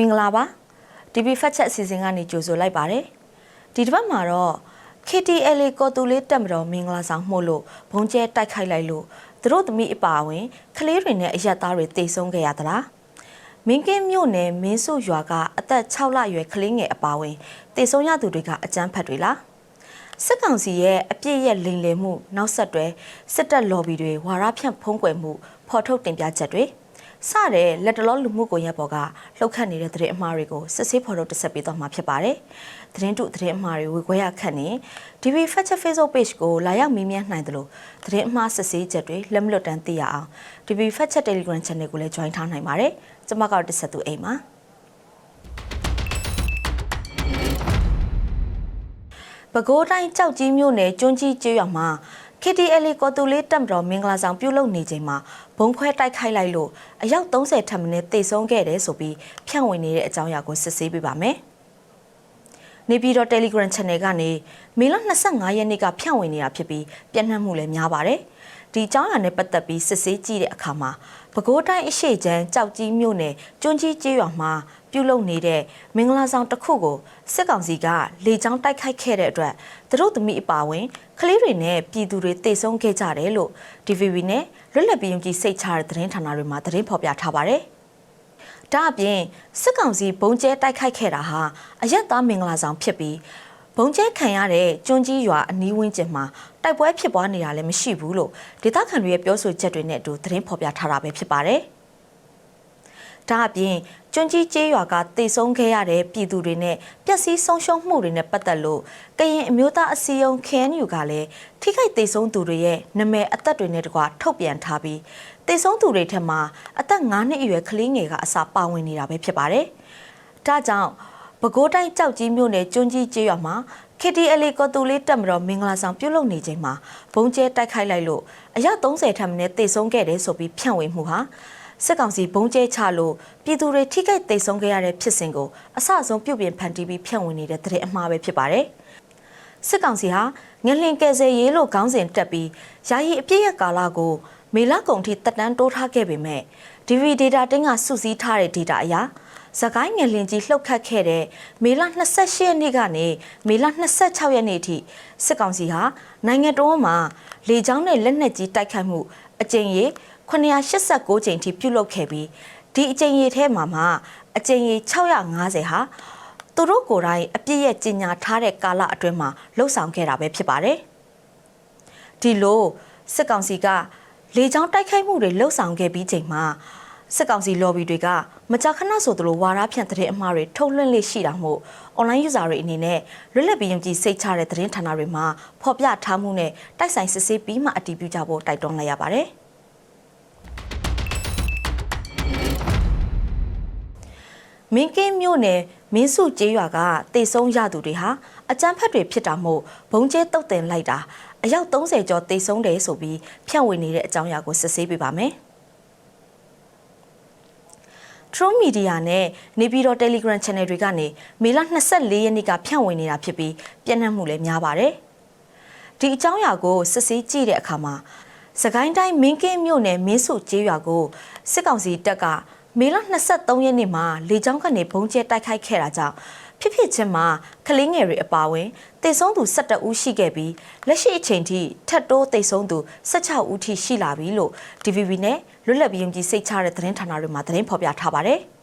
မင်္ဂလာပါ DB Fact Check အစီအစဉ်ကနေကြိုဆိုလိုက်ပါတယ်ဒီတစ်ပတ်မှာတော့ KTLA ကော်တူလေးတက်မတော်မင်္ဂလာဆောင်မှုလို့ဘုံကျဲတိုက်ခိုက်လိုက်လို့သူတို့သမီးအပါအဝင်ကလေးတွေနဲ့အရက်သားတွေတိတ်ဆုံးခဲ့ရသလားမင်းကင်းမြို့နယ်မင်းစုရွာကအသက်6လအရွယ်ကလေးငယ်အပါအဝင်တိတ်ဆုံးရသူတွေကအကြမ်းဖက်တွေလားစစ်ကောင်စီရဲ့အပြစ်ရဲ့လိမ်လည်မှုနောက်ဆက်တွဲစစ်တပ်လော်ဘီတွေဝါရဖြန့်ဖုံးကွယ်မှုဖော်ထုတ်တင်ပြချက်တွေ စတဲ့လက်တလောလူမှုကွန်ရက်ပေါ်ကလှုပ်ခတ်နေတဲ့သတင်းအမှားတွေကိုစစ်ဆေးဖော်ထုတ်တက်ဆက်ပေးသွားမှာဖြစ်ပါတယ်။သတင်းတုသတင်းအမှားတွေဝေခွဲရခတ်နေ DB Fact Check Facebook Page ကိုလာရောက်မေးမြန်းနိုင်တယ်လို့သတင်းအမှားစစ်ဆေးချက်တွေလက်မလွတ်တမ်းသိရအောင် DB Fact Check Telegram Channel ကိုလည်း join ထားနိုင်ပါတယ်။ကျွန်မကတော့တက်ဆက်သူအိမ်ပါ။ပဲခူးတိုင်းကြောက်ကြီးမြို့နယ်ကျွန်းကြီးကျေးရွာမှာ KTL ကော်တူလေးတက်မတော်မင်္ဂလာဆောင်ပြုလုပ်နေချိန်မှာဘုံခွဲတိုက်ခိုက်လိုက်လို့အယောက်30ထပ်မင်းတေဆုံးခဲ့တယ်ဆိုပြီးဖြန့်ဝေနေတဲ့အကြောင်းအရာကိုစစ်ဆေးပေးပါမယ်။နေပြည်တော် Telegram Channel ကနေမေလ25ရက်နေ့ကဖြန့်ဝေနေတာဖြစ်ပြီးပြန့်နှံ့မှုလည်းများပါတယ်။ဒီအကြောင်းအရာနဲ့ပတ်သက်ပြီးစစ်ဆေးကြည့်တဲ့အခါမှာပဲခူးတိုင်းအရှိချမ်းကြောက်ကြီးမြို့နယ်ကျွန်းကြီးကျေးရွာမှာ ပြုလုပ်နေတဲ့မင်္ဂလာဆောင်တစ်ခုကိုစစ်ကောင်စီကလေကြောင်းတိုက်ခိုက်ခဲ့တဲ့အတွက်သူတို့သမီးအပါအဝင်ကလေးတွေနဲ့ပြည်သူတွေတိတ်ဆုံးခဲ့ကြတယ်လို့ DVB နဲ့လွတ်လပ်ပြည်ုံကြီးစိတ်ချတဲ့သတင်းဌာနတွေမှာသတင်းဖော်ပြထားပါတယ်။ဒါအပြင်စစ်ကောင်စီဘုံကျဲတိုက်ခိုက်ခဲ့တာဟာအရက်သားမင်္ဂလာဆောင်ဖြစ်ပြီးဘုံကျဲခံရတဲ့ကျွန်းကြီးရွာအနီးဝန်းကျင်မှာတိုက်ပွဲဖြစ်ပွားနေတာလည်းမရှိဘူးလို့ဒေသခံတွေရဲ့ပြောဆိုချက်တွေနဲ့အတူသတင်းဖော်ပြထားတာပဲဖြစ်ပါတယ်။ ဒါအပြင်ကျွန်းကြီးကျေးရွာကတေဆုံးခဲ့ရတဲ့ပြည်သူတွေနဲ့ပျက်စီးဆုံးရှုံးမှုတွေနဲ့ပတ်သက်လို့ကရင်အမျိုးသားအစည်းအရုံး KNU ကလည်းထိခိုက်တေဆုံးသူတွေရဲ့နာမည်အသက်တွေနဲ့တကွာထုတ်ပြန်ထားပြီးတေဆုံးသူတွေထက်မှာအသက်9နှစ်အရွယ်ကလေးငယ်ကအစာပါဝင်နေတာပဲဖြစ်ပါတယ်။ဒါကြောင့်ပဲခူးတိုင်းကြောက်ကြီးမြို့နယ်ကျွန်းကြီးကျေးရွာမှာ KTL ကော်တူလေးတက်မတော်မင်္ဂလာဆောင်ပြုလုပ်နေချိန်မှာဘုံကျဲတိုက်ခိုက်လိုက်လို့အယောက်30ထပ်မင်းတေဆုံးခဲ့တယ်ဆိုပြီးဖြန့်ဝေမှုဟာ စစ်ကောင်စီဘုံကျဲချလို့ပြည်သူတွေထိခိုက်သိမ်းဆုံးခဲ့ရတဲ့ဖြစ်စဉ်ကိုအဆအဆုံးပြုပြင်ဖန်တီးပြီးဖြန့်ဝေနေတဲ့တဲ့အမှားပဲဖြစ်ပါတယ်။စစ်ကောင်စီဟာငလင်ကယ်ဆယ်ရေးလို့ခေါင်းစဉ်တက်ပြီးယာယီအပြည့်ရကာလကိုမေလကုန်ထိတက်တန်းတိုးထားခဲ့ပေမဲ့ DV data တင်းကစုစည်းထားတဲ့ data အရစကိုင်းငလင်ကြီးလှုပ်ခတ်ခဲ့တဲ့မေလ28ရက်နေ့ကနေမေလ26ရက်နေ့အထိစစ်ကောင်စီဟာနိုင်ငံတော်မှာလေကြောင်းနဲ့လက်နက်ကြီးတိုက်ခိုက်မှုအကြိမ်ရေ 989ကြိမ်ထိပြုလုပ်ခဲ့ပြီးဒီအကြိမ်ရေထဲမှာမှအကြိမ်ရေ650ဟာသူတို့ကိုယ်တိုင်အပြည့်ရဲ့ကြီးညာထားတဲ့ကာလအတွင်းမှာလှုပ်ဆောင်ခဲ့တာပဲဖြစ်ပါတယ်။ဒီလိုစစ်ကောင်စီကလေကြောင်းတိုက်ခိုက်မှုတွေလှုပ်ဆောင်ခဲ့ပြီးချိန်မှာစစ်ကောင်စီ lobby တွေကမကြာခဏဆိုသလိုဝါဒဖြန့်သတင်းအမှားတွေထုတ်လွှင့်လေ့ရှိတာမို့ online user တွေအနေနဲ့လွတ်လပ်ပြီးယုံကြည်စိတ်ချတဲ့သတင်းဌာနတွေမှာဖော်ပြထားမှုနဲ့တိုက်ဆိုင်စစ်ဆေးပြီးမှအတည်ပြုကြဖို့တိုက်တွန်းလိုက်ရပါတယ်။ မင်းကင်းမြို့နယ်မင်းစုကျေးရွာကတေဆုံးရသူတွေဟာအကြမ်းဖက်တွေဖြစ်တာမို့ဘုံကျဲတုတ်တင်လိုက်တာအယောက်30ကျော်တေဆုံးတယ်ဆိုပြီးဖြန့်ဝေနေတဲ့အကြောင်းအရာကိုစစ်ဆေးပေးပါမယ်။ True Media နဲ့နေပြည်တော် Telegram Channel တွေကနေမေလ24ရက်နေ့ကဖြန့်ဝေနေတာဖြစ်ပြီးပြန့်နှံ့မှုလည်းများပါတယ်။ဒီအကြောင်းအရာကိုစစ်ဆေးကြည့်တဲ့အခါမှာစကိုင်းတိုင်းမင်းကင်းမြို့နယ်မင်းစုကျေးရွာကိုစစ်ကောင်စီတပ်က မေလ23ရက်နေ့မှာလေကြောင်းကနေဘုံကျဲတိုက်ခိုက်ခဲ့တာကြောင့်ဖြစ်ဖြစ်ချင်းမှာကလေးငယ်တွေအပါအဝင်တေဆုံးသူ12ဦးရှိခဲ့ပြီးလက်ရှိအချိန်ထိထပ်တိုးတေဆုံးသူ16ဦးထိရှိလာပြီလို့ DVB နဲ့လွတ်လပ်ပြီးယုံကြည်စိတ်ချတဲ့သတင်းဌာနတွေမှာသတင်းဖော်ပြထားပါတယ်။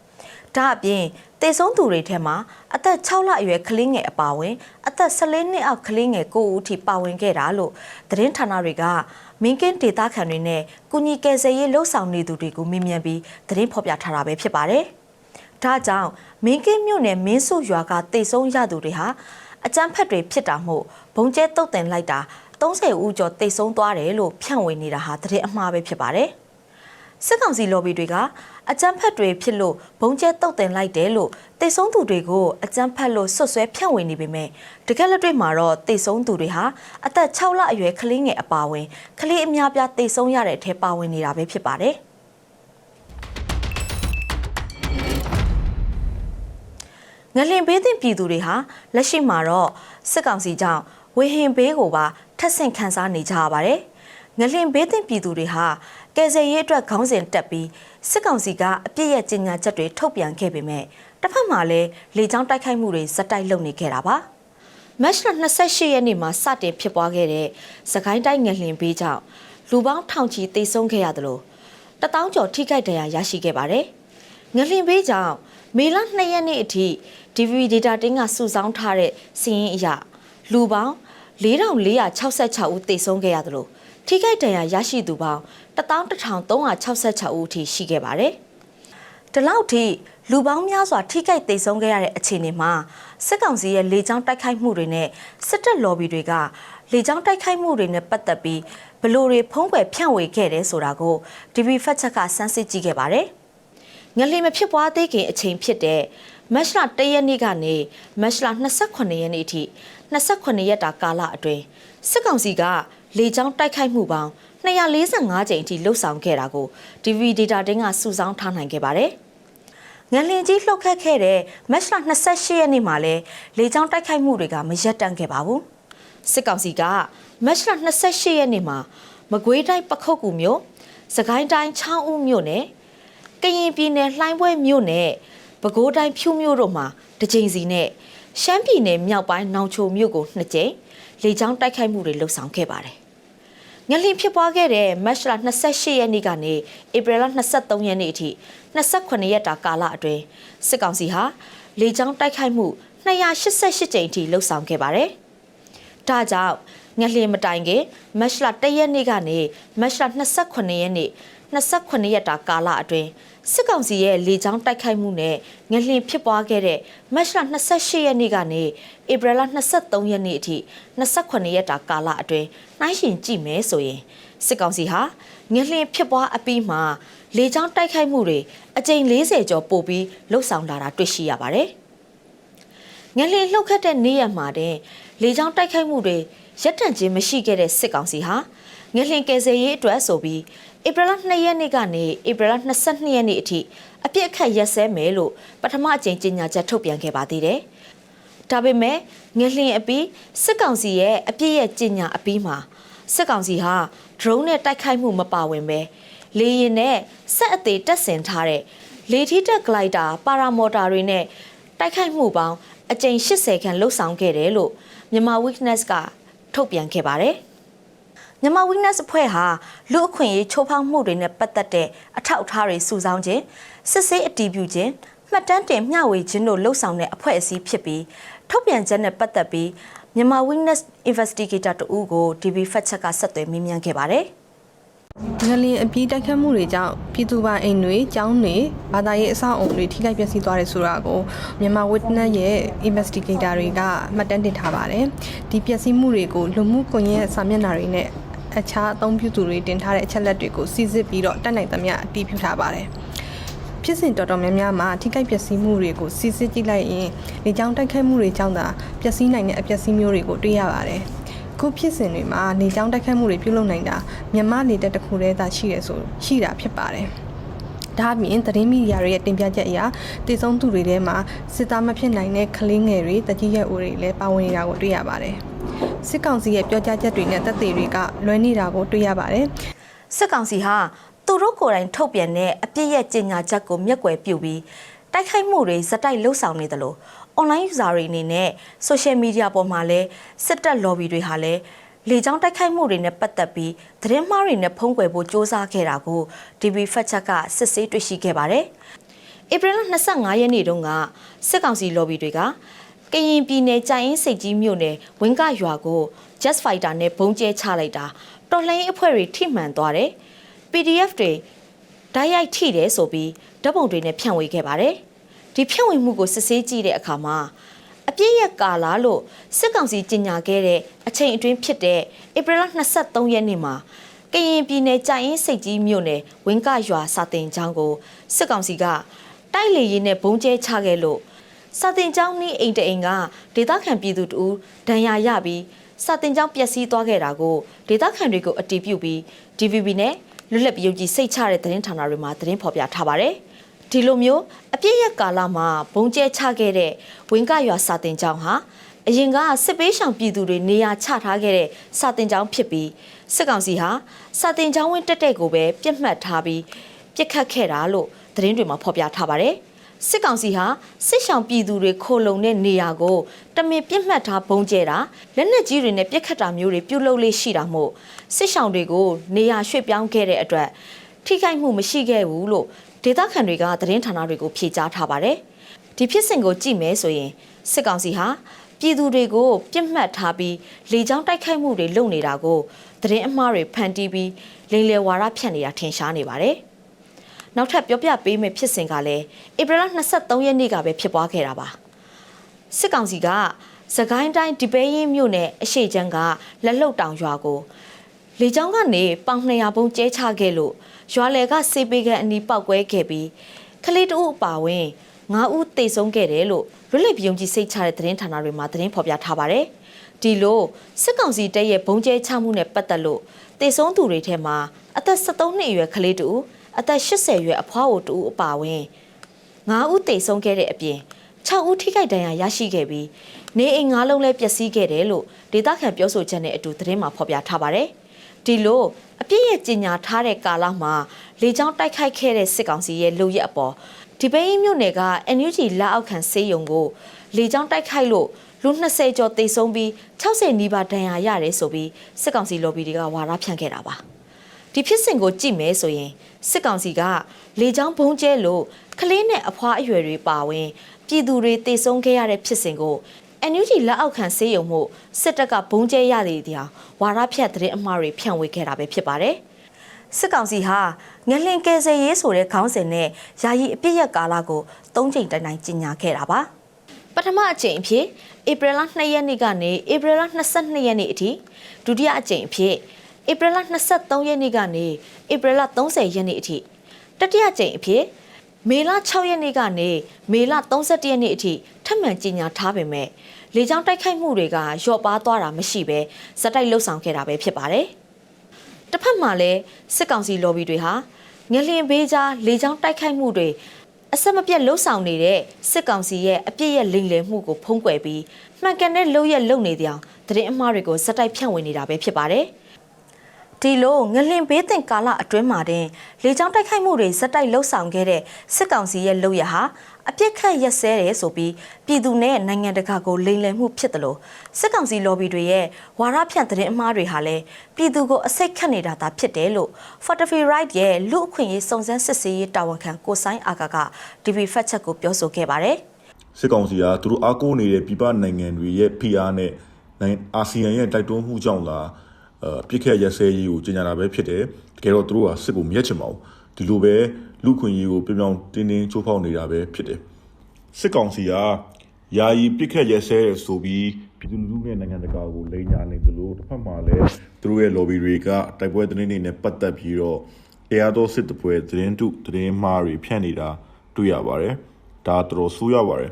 ဒါအပြင်တေဆုံးသူတွေထဲမှာအသက်6လအရွယ်ကလေးငယ်အပါအဝင်အသက်14နှစ်အောက်ကလေးငယ်9ဦးထိပါဝင်ခဲ့တာလို့သတင်းဌာနတွေက မင်းကင်းဒေတာခန်တွေနဲ့ကုညီကယ်ဆယ်ရေးလှုပ်ဆောင်နေသူတွေကိုမေးမြန်းပြီးသတင်းဖော်ပြထားတာပဲဖြစ်ပါတယ်။ဒါကြောင့်မင်းကင်းမြို့နယ်မင်းစုရွာကတေဆုံးရသူတွေဟာအကြမ်းဖက်တွေဖြစ်တာမို့ဘုံကျဲတုတ်တင်လိုက်တာ30ဦးကျော်တေဆုံးသွားတယ်လို့ဖြန့်ဝေနေတာဟာသတင်းအမှားပဲဖြစ်ပါတယ်။ စစ်ကောင်စီ lobby တွေကအကြမ်းဖက်တွေဖြစ်လို့ဘုံကျဲတုတ်တင်လိုက်တယ်လို့တိတ်ဆုံးသူတွေကိုအကြမ်းဖက်လို့ဆွတ်ဆွဲဖြန့်ဝေနေပေမဲ့တကယ်လက်တွေ့မှာတော့တိတ်ဆုံးသူတွေဟာအသက်6လအရွယ်ကလေးငယ်အပါဝင်ကလေးအများပြားတိတ်ဆုံးရတဲ့အထက်ပါဝင်နေတာပဲဖြစ်ပါတယ်ငလင်ဘေးသင့်ပြည်သူတွေဟာလက်ရှိမှာတော့စစ်ကောင်စီကြောင့်ဝေဟင်ဘေးကိုပါထပ်ဆင့်ခန်းစားနေကြရပါတယ်။ ငလင်ဘေးသင့်ပြည်သူတွေဟာကယ်ဆယ်ရေးအတွက်ခေါင်းစဉ်တက်ပြီးစစ်ကောင်စီကအပြစ်ရဲ့ကြေညာချက်တွေထုတ်ပြန်ခဲ့ပေမဲ့တစ်ဖက်မှာလည်းလေကြောင်းတိုက်ခိုက်မှုတွေဇက်တိုက်လုပ်နေခဲ့တာပါမတ်လ28ရက်နေ့မှာစတင်ဖြစ်ပွားခဲ့တဲ့စကိုင်းတိုင်းငလင်ဘေးကြောင့်လူပေါင်းထောင်ချီသေဆုံးခဲ့ရတယ်လို့တထောင်ကျော်ထိခိုက်ဒဏ်ရာရရှိခဲ့ပါတယ်ငလင်ဘေးကြောင့်မေလ2ရက်နေ့အထိ DVB data တင်းကစုဆောင်းထားတဲ့စီးရင်အရလူပေါင်း4466ဦးသေဆုံးခဲ့ရတယ်လို့ ထိခိုက်ဒဏ်ရာရရှိသူပေါင်း11366ဦးအထိရှိခဲ့ပါတယ်။ဒီလောက်ထိလူပေါင်းများစွာထိခိုက်သေဆုံးခဲ့ရတဲ့အခြေအနေမှာစစ်ကောင်စီရဲ့လေကြောင်းတိုက်ခိုက်မှုတွေနဲ့စစ်တပ် lobby တွေကလေကြောင်းတိုက်ခိုက်မှုတွေနဲ့ပတ်သက်ပြီးဘလို့တွေဖုံးကွယ်ဖြန့်ဝေခဲ့တယ်ဆိုတာကို DB ဖက်ချက်ကစမ်းစစ်ကြည့်ခဲ့ပါတယ်။ငလီမဖြစ်ပွားသေးခင်အချိန်ဖြစ်တဲ့မတ်လ1ရက်နေ့ကနေမတ်လ28ရက်နေ့အထိ28ရက်တာကာလအတွင်းစစ်ကောင်စီကလေကြောင်းတိုက်ခိုက်မှုပေါင်း245ကြိမ်အထိလှုပ်ဆောင်ခဲ့တာကို DV data တင်းကစုဆောင်းထားနိုင်ခဲ့ပါတယ်။ငလင်ကြီးလှုပ်ခတ်ခဲ့တဲ့မတ်လ28ရက်နေ့မှာလဲလေကြောင်းတိုက်ခိုက်မှုတွေကမရက်တန့်ခဲ့ပါဘူး။စစ်ကောင်စီကမတ်လ28ရက်နေ့မှာမကွေးတိုင်းပခုတ်ကူမြို့စကိုင်းတိုင်းချောင်းဦးမြို့နယ်ကရင်ပြည်နယ်လှိုင်းပွဲမြို့နယ်ပဲခူးတိုင်းဖြူမြို့တို့မှာတစ်ကြိမ်စီနဲ့ ရှမ်းပြည်နယ်မြောက်ပိုင်းနောင်ချိုမြို့ကိုနှစ်ကြိမ်လေကြောင်းတိုက်ခိုက်မှုတွေလှုပ်ဆောင်ခဲ့ပါတယ်။ငလင်ဖြစ်ပွားခဲ့တဲ့မတ်လ28ရက်နေ့ကနေဧပြီလ23ရက်နေ့အထိ28ရက်တာကာလအတွင်းစစ်ကောင်စီဟာလေကြောင်းတိုက်ခိုက်မှု288ကြိမ်အထိလှုပ်ဆောင်ခဲ့ပါတယ်။ဒါကြောင့်ငလျင်မတိုင်ခင်မတ်လ1ရက်နေ့ကနေမတ်လ28ရက်နေ့28ရက်တာကာလအတွင်း စစ်ကောင်စီရဲ့လေကြောင်းတိုက်ခိုက်မှုနဲ့ငလျင်ဖြစ်ပွားခဲ့တဲ့မတ်လ28ရက်နေ့ကနေဧပြီလ23ရက်နေ့အထိ28ရက်တာကာလအတွင်းနှိုင်းယှဉ်ကြည့်မယ်ဆိုရင်စစ်ကောင်စီဟာငလျင်ဖြစ်ပွားအပြီးမှာလေကြောင်းတိုက်ခိုက်မှုတွေအကြိမ်40ကျော်ပို့ပြီးလှုပ်ဆောင်လာတာတွေ့ရှိရပါတယ်။ငလျင်လှုပ်ခတ်တဲ့နေ့ရက်မှာတင်လေကြောင်းတိုက်ခိုက်မှုတွေရပ်တန့်ခြင်းမရှိခဲ့တဲ့စစ်ကောင်စီဟာငလျင်ကယ်ဆယ်ရေးအတွက်ဆိုပြီး ဧပြီလ2ရက်နေ့ကနေဧပြီလ22ရက်နေ့အထိအပြစ်အခတ်ရက်စဲမယ်လို့ပထမအကြိမ်ကြေညာချက်ထုတ်ပြန်ခဲ့ပါသေးတယ်။ဒါပေမဲ့ငလျင်အပြီးစစ်ကောင်စီရဲ့အပြစ်ရဲ့ကြေညာအပြီးမှာစစ်ကောင်စီဟာ drone နဲ့တိုက်ခိုက်မှုမပါဝင်ပဲလေယာဉ်နဲ့ဆက်အသေးတက်ဆင်ထားတဲ့လေထီတက်ဂလိုက်တာပါရာမော်တာတွေနဲ့တိုက်ခိုက်မှုပေါင်းအကြိမ်80ခန့်လှုပ်ဆောင်ခဲ့တယ်လို့မြန်မာ witness ကထုတ်ပြန်ခဲ့ပါတယ်။ မြန်မာ witness အဖွဲ့ဟာလူအခွင့်အရေးချိုးဖောက်မှုတွေနဲ့ပတ်သက်တဲ့အထောက်အထားတွေစုဆောင်းခြင်းစစ်ဆေးအတည်ပြုခြင်းမှတ်တမ်းတင်မျှဝေခြင်းတို့လှုပ်ဆောင်တဲ့အဖွဲ့အစည်းဖြစ်ပြီးထုတ်ပြန်ချက်နဲ့ပတ်သက်ပြီးမြန်မာ witness investigator တဦးကို DB fact check ကဆက်သွယ်မေးမြန်းခဲ့ပါတယ်။ငလင်အပြီးတိုက်ခတ်မှုတွေကြောင့်ပြည်သူပိုင်အိမ်တွေကျောင်းတွေဘာသာရေးအဆောက်အုံတွေထိခိုက်ပျက်စီးသွားတယ်ဆိုတာကိုမြန်မာ witness ရဲ့ investigator တွေကမှတ်တမ်းတင်ထားပါတယ်။ဒီပျက်စီးမှုတွေကိုလူမှုကွန်ရက်စာမျက်နှာတွေနဲ့ အခြားအသုံးပြုသူတွေတင်ထားတဲ့အချက်လက်တွေကိုစစ်စစ်ပြီးတော့တက်နိုင်သမျှအတည်ပြုထားပါတယ်။ဖြစ်စဉ်တော်တော်များများမှာထိခိုက်ပျက်စီးမှုတွေကိုစစ်စစ်ကြည့်လိုက်ရင်လေကြောင်းတိုက်ခိုက်မှုတွေကြောင့်သာပျက်စီးနိုင်တဲ့အပျက်စီးမျိုးတွေကိုတွေ့ရပါတယ်။ခုဖြစ်စဉ်တွေမှာနေကြောင်းတိုက်ခတ်မှုတွေပြုလုပ်နိုင်တာမြန်မာနေတဲ့တစ်ခုတည်းသာရှိရဆိုရှိတာဖြစ်ပါတယ်။ဒါအပြင်သတင်းမီဒီယာတွေရဲ့တင်ပြချက်အရတည်ဆုံးသူတွေထဲမှာစစ်သားမဖြစ်နိုင်တဲ့ကလေးငယ်တွေတကြီးရဲ့ဦးတွေလည်းပါဝင်နေတာကိုတွေ့ရပါတယ်။ စစ်ကောင်စီရဲ့ပြောကြားချက်တွေနဲ့တပ်တွေတွေကလွဲနေတာကိုတွေ့ရပါတယ်။စစ်ကောင်စီဟာသူတို့ကိုယ်တိုင်ထုတ်ပြန်တဲ့အပြစ်ရဲ့ကြေညာချက်ကိုမျက်ကွယ်ပြုပြီးတိုက်ခိုက်မှုတွေဇက်တိုက်လှုပ်ဆောင်နေတယ်လို့ online user တွေအနေနဲ့ social media ပေါ်မှာလဲစစ်တပ် lobby တွေဟာလဲလေကြောင်းတိုက်ခိုက်မှုတွေနဲ့ပတ်သက်ပြီးသတင်းမှားတွေနဲ့ဖုံးကွယ်ဖို့စ조사ခဲ့တာကို DB Fact Check ကစစ်ဆေးတွေ့ရှိခဲ့ပါတယ်။ဧပြီလ25ရက်နေ့တုန်းကစစ်ကောင်စီ lobby တွေက ကရင်ပြည်နယ်ကြိုင်အင်းစိတ်ကြီးမြို့နယ်ဝင်းကရွာကို Jet Fighter နဲ့ဘုံကျဲချလိုက်တာတော်လှန်ရေးအဖွဲ့တွေထိမှန်သွားတယ်။ PDF တွေဓာတ်ရိုက်ထိတယ်ဆိုပြီးဓာတ်ပုံတွေနဲ့ဖြန့်ဝေခဲ့ပါတယ်။ဒီဖြန့်ဝေမှုကိုစစ်ဆေးကြည့်တဲ့အခါမှာအပြည့်ရကာလာလို့စစ်ကောင်စီကြီးညာခဲ့တဲ့အချိန်အတွင်းဖြစ်တဲ့ဧပြီလ23ရက်နေ့မှာကရင်ပြည်နယ်ကြိုင်အင်းစိတ်ကြီးမြို့နယ်ဝင်းကရွာစာတင်ကျောင်းကိုစစ်ကောင်စီကတိုက်လေရင်နဲ့ဘုံကျဲချခဲ့လို့ စာတင်ကျောင်းနီးအိမ်တအိမ်ကဒေသခံပြည်သူတူဒဏ်ရာရပြီးစာတင်ကျောင်းပျက်စီးသွားခဲ့တာကိုဒေသခံတွေကိုအတီးပြုတ်ပြီး DVB နဲ့လွတ်လပ်ပြုတ်ကြီးစိတ်ချတဲ့သတင်းဌာနတွေမှာသတင်းဖော်ပြထားပါတယ်။ဒီလိုမျိုးအပြည့်ရကာလမှာဘုံကျဲချခဲ့တဲ့ဝင်းကရွာစာတင်ကျောင်းဟာအရင်ကစစ်ပေးဆောင်ပြည်သူတွေနေရာချထားခဲ့တဲ့စာတင်ကျောင်းဖြစ်ပြီးစစ်ကောင်စီဟာစာတင်ကျောင်းဝင်းတက်တဲ့ကိုပဲပြစ်မှတ်ထားပြီးပြစ်ခတ်ခဲ့တာလို့သတင်းတွေမှာဖော်ပြထားပါတယ်။ စစ်ကောင်စီဟာစစ်ဆောင်ပြည်သူတွေခိုလုံတဲ့နေရာကိုတမင်ပြစ်မှတ်ထားဘုံကျဲတာလက်နက်ကြီးတွေနဲ့ပြစ်ခတ်တာမျိုးတွေပြုလုပ်လေးရှိတာမို့စစ်ဆောင်တွေကိုနေရာရွှေ့ပြောင်းခဲ့တဲ့အတွက်ထိခိုက်မှုမရှိခဲ့ဘူးလို့ဒေသခံတွေကသတင်းဌာနတွေကိုဖြေကြားထားပါတယ်ဒီဖြစ်စဉ်ကိုကြည့်မယ်ဆိုရင်စစ်ကောင်စီဟာပြည်သူတွေကိုပြစ်မှတ်ထားပြီးလေကြောင်းတိုက်ခိုက်မှုတွေလုပ်နေတာကိုသတင်းအမှားတွေဖန်တီးပြီးလိမ်လည်ဝါဒဖြန့်နေတာထင်ရှားနေပါတယ်။ နောက်ထပ်ပြောပြပေးမယ့်ဖြစ်စဉ်ကလည်းဧပြီလ23ရက်နေ့ကပဲဖြစ်ပွားခဲ့တာပါ။စစ်ကောင်စီကစကိုင်းတိုင်းဒီပဲရင်မြို့နယ်အရှိချမ်းကလက်လုံတောင်ရွာကိုလေကြောင်းကနေပေါင်200ဘုံကျဲချခဲ့လို့ရွာလယ်ကစေပေကန်အနီးပောက်ကွဲခဲ့ပြီးကလေးတအုပ်အပါဝင်9ဦးသေဆုံးခဲ့တယ်လို့လွတ်လပ်ပြုံးကြီးစိတ်ချတဲ့သတင်းဌာနတွေမှာသတင်းဖော်ပြထားပါတယ်။ဒီလိုစစ်ကောင်စီတပ်ရဲ့ဘုံကျဲချမှုနဲ့ပတ်သက်လို့သေဆုံးသူတွေထဲမှာအသက်73နှစ်အရွယ်ကလေးတဦး အသက်80အရွယ်အဖွားအိုတဦးအပါဝင်9ဦးသေဆုံးခဲ့တဲ့အပြင်6ဦးထိခိုက်ဒဏ်ရာရရှိခဲ့ပြီးနေအိမ်9လုံးလည်းပျက်စီးခဲ့တယ်လို့ဒေသခံပြောဆိုချက်နဲ့အတူသတင်းမှာဖော်ပြထားပါတယ်။ဒီလိုအပြည့်ရဲ့ကြီးညာထားတဲ့ကာလမှာလေကြောင်းတိုက်ခိုက်ခဲ့တဲ့စစ်ကောင်စီရဲ့လုပ်ရက်အပေါ်ဒီပိန်းမြို့နယ်က NUG လက်အောက်ခံစေးရုံကိုလေကြောင်းတိုက်ခိုက်လို့လူ20ကျော်သေဆုံးပြီး60နီးပါးဒဏ်ရာရတယ်ဆိုပြီးစစ်ကောင်စီ lobby တွေကဝါဒဖြန့်ခဲ့တာပါ ဒီဖြစ်စဉ်ကိုကြည့်မယ်ဆိုရင်စစ်ကောင်စီကလေကြောင်းဘုံကျဲလို့ကလေးနဲ့အဖွားအရွယ်တွေပါဝင်ပြည်သူတွေသေဆုံးခဲ့ရတဲ့ဖြစ်စဉ်ကို NUG လက်အောက်ခံစေးရုံမှုစစ်တပ်ကဘုံကျဲရတဲ့တရားဝါဒဖြန့်တဲ့အမှားတွေဖြန့်ဝေခဲ့တာပဲဖြစ်ပါတယ်စစ်ကောင်စီဟာငလင်ကယ်ဆယ်ရေးဆိုတဲ့ခေါင်းစဉ်နဲ့ယာယီအပြစ်ရက်ကာလကို၃ချိန်တိုင်တိုင်ကြီးညာခဲ့တာပါပထမအကြိမ်အဖြစ်ဧပြီလ2ရက်နေ့ကနေဧပြီလ22ရက်နေ့အထိဒုတိယအကြိမ်အဖြစ် ဧပြီလ23ရက်နေ့ကနေဧပြီလ30ရက်နေ့အထိတတိယအကြိမ်အဖြစ်မေလ6ရက်နေ့ကနေမေလ31ရက်နေ့အထိထပ်မံကြီးညာထားပေမဲ့လေကြောင်းတိုက်ခိုက်မှုတွေကလျော့ပါသွားတာမရှိပဲစက်တိုက်လှုပ်ဆောင်ခဲ့တာပဲဖြစ်ပါတယ်။တစ်ဖက်မှာလည်းစစ်ကောင်စီ lobby တွေဟာငလင်ဘေးကြားလေကြောင်းတိုက်ခိုက်မှုတွေအဆက်မပြတ်လှုပ်ဆောင်နေတဲ့စစ်ကောင်စီရဲ့အပြစ်ရဲ့လိမ်လည်မှုကိုဖုံးကွယ်ပြီးမှန်ကန်တဲ့လုပ်ရက်လုပ်နေတဲ့အသတင်းအမှားတွေကိုစက်တိုက်ဖြန့်ဝေနေတာပဲဖြစ်ပါတယ်။ ဒီလိုငလင်ဘေးတင်ကာလအတွင်းမှာတင်လေကြောင်းတိုက်ခိုက်မှုတွေဇက်တိုက်လှုပ်ဆောင်ခဲ့တဲ့စစ်ကောင်စီရဲ့လုပ်ရဟာအပြစ်ခတ်ရက်စဲတယ်ဆိုပြီးပြည်သူနဲ့နိုင်ငံတကာကိုလိမ်လည်မှုဖြစ်တယ်လို့စစ်ကောင်စီ lobby တွေရဲ့ဝါဒဖြန့်သတင်းအမှားတွေဟာလည်းပြည်သူကိုအစိတ်ခတ်နေတာသာဖြစ်တယ်လို့ Fortify Right ရဲ့လူအခွင့်အရေးစုံစမ်းစစ်ဆေးရေးတာဝန်ခံကိုဆိုင်အာကာက DB Fact Check ကိုပြောဆိုခဲ့ပါတယ်။စစ်ကောင်စီကသူတို့အားကိုးနေတဲ့ပြည်ပနိုင်ငံတွေရဲ့ PR နဲ့နိုင်ငံအာဆီယံရဲ့တိုက်တွန်းမှုကြောင့်လာအ ပြစ်ခက်ရက်စဲရေးကိုကြေညာတာပဲဖြစ်တယ်တကယ်တော့သူတို့ကစစ်ကိုမရက်ချင်ပါဘူးဒီလိုပဲလူခွင့်ရေးကိုပြောင်ပြောင်တင်းတင်းချိုးဖောက်နေတာပဲဖြစ်တယ်စစ်ကောင်စီကယာယီပြစ်ခက်ရက်စဲတယ်ဆိုပြီးပြည်သူလူထုနဲ့နိုင်ငံတကာကိုလိန်ညာနေသလိုတစ်ဖက်မှာလည်းသူတို့ရဲ့ lobby တွေကတိုက်ပွဲသတင်းတွေနဲ့ပတ်သက်ပြီးတော့တရားတော်စစ်တပွဲသတင်းတုသတင်းမှားတွေဖြန့်နေတာတွေ့ရပါတယ်ဒါတော်တော်ဆိုးရပါတယ်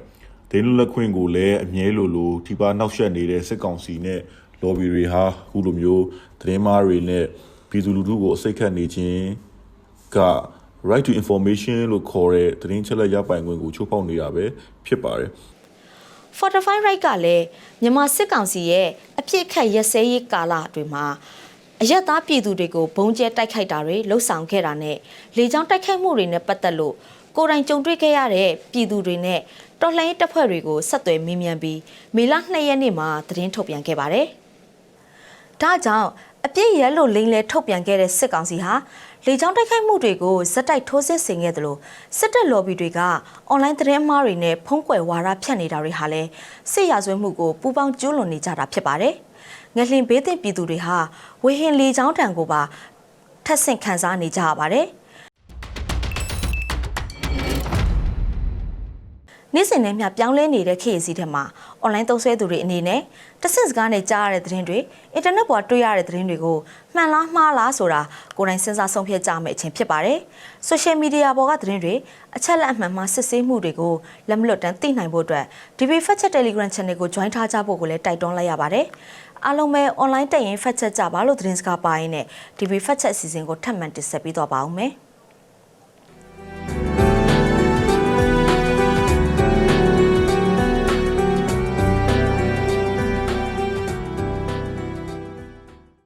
ဒိန်းလက်ခွင့်ကိုလည်းအမြဲလိုလိုထိပါနောက်ဆက်နေတဲ့စစ်ကောင်စီနဲ့ lobby တွေဟာအခုလိုမျိုးသတင်းမှားတွေနဲ့ပြည်သူလူထုကိုအစိတ်ခတ်နေခြင်းက right to information လို့ခေါ်တဲ့သတင်းချက်လက်ရပိုင်ခွင့်ကိုချိုးဖောက်နေတာပဲဖြစ်ပါတယ် Fortify Right ကလည်းမြန်မာစစ်ကောင်စီရဲ့အပြစ်ခတ်ရက်စဲရေးကာလအတွင်းမှာအရက်သားပြည်သူတွေကိုဘုံကျဲတိုက်ခိုက်တာတွေလှုပ်ဆောင်ခဲ့တာနဲ့လေကြောင်းတိုက်ခိုက်မှုတွေနဲ့ပတ်သက်လို့ကိုယ်တိုင်ကြုံတွေ့ခဲ့ရတဲ့ပြည်သူတွေနဲ့တော်လှန်ရေးတပ်ဖွဲ့တွေကိုဆက်သွယ်မေးမြန်းပြီးမေလ2ရက်နေ့မှာသတင်းထုတ်ပြန်ခဲ့ပါတယ်။ ဒါကြောင့်အပြစ်ရဲလို့လိန်လဲထုတ်ပြန်ခဲ့တဲ့စစ်ကောင်စီဟာလေကြောင်းတိုက်ခိုက်မှုတွေကိုဇက်တိုက်ထိုးစစ်ဆင်ခဲ့တယ်လို့စစ်တပ် lobby တွေကအွန်လိုင်းသတင်းမှားတွေနဲ့ဖုံးကွယ်ဝါဒဖြန့်နေတာတွေဟာလည်းစစ်ရာဇဝတ်မှုကိုပူးပေါင်းကျူးလွန်နေကြတာဖြစ်ပါတယ်။ငလင်ဘေးသင့်ပြည်သူတွေဟာဝေဟင်လေကြောင်းတံကိုပါထပ်ဆင့်ခံစားနေကြရပါတယ်။ နေ့စဉ်နဲ့မျှပြောင်းလဲနေတဲ့ခေတ်အစည်းထဲမှာအွန်လိုင်းသုံးစွဲသူတွေအနေနဲ့တဆင့်စကားနဲ့ကြားရတဲ့သတင်းတွေအင်တာနက်ပေါ်တွေ့ရတဲ့သတင်းတွေကိုမှန်လားမှားလားဆိုတာကိုယ်တိုင်စဉ်းစားဆုံးဖြတ်ကြမယ့်အချိန်ဖြစ်ပါတယ်။ social media ပေါ်ကသတင်းတွေအချက်လက်အမှန်မှစစ်ဆေးမှုတွေကိုလက်မလွတ်တမ်းသိနိုင်ဖို့အတွက် DB Fact Check Telegram Channel ကို join ထားကြဖို့ကိုလည်းတိုက်တွန်းလိုက်ရပါတယ်။အားလုံးပဲ online တက်ရင် fact check ကြပါလို့သတင်းစကားပါရင်းနဲ့ DB Fact Check အစီအစဉ်ကိုထပ်မံတင်ဆက်ပေးတော့ပါအောင်မယ်။